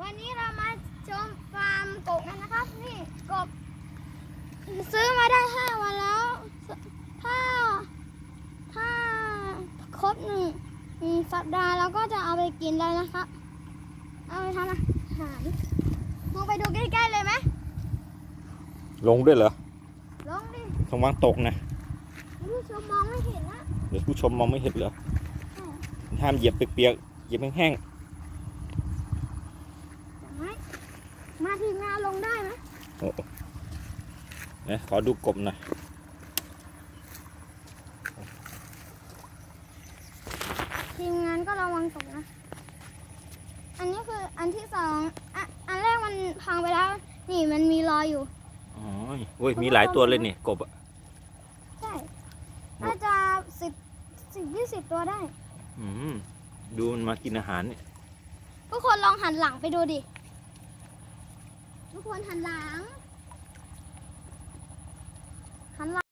วันนี้เรามาชมฟาร์มกบกันนะครับ นี่กบ ซื้อมาได้ห้าวันแล้ว ถ้า ถ้าครบหนึ่งหนึ่งสัปดาห์เราก็จะเอาไปกินแล้วนะครับ เอาไปทำอาหารลงไปดูใกล้ๆเลยไหมลงด้วยเหรอลงดิระวังตกนะผู้ชมมองไม่เห็นนะเดี๋ยวผู้ชมมองไม่เห็นเหรอห้ามเหยียบเปียกๆเหยียบแห้งแต่ไม่มา ทีมงานลงได้ไหมๆโอ้โหนะขอดูกบหน่อยทีมงานก็ระวังตกนะ อันนี้คืออันที่สองอะอันแรกมันพังไปแล้ว นี่มันมีรอยอยู่ อ๋อโอ้ยมีหลายตัวเลยนี่กบอะใช่ น่าจะสิบสิบยี่สิบตัวได้ อืม ดูมันมากินอาหารเนี่ย ทุกคนลองหันหลังไปดูดิ ทุกคนหันหลัง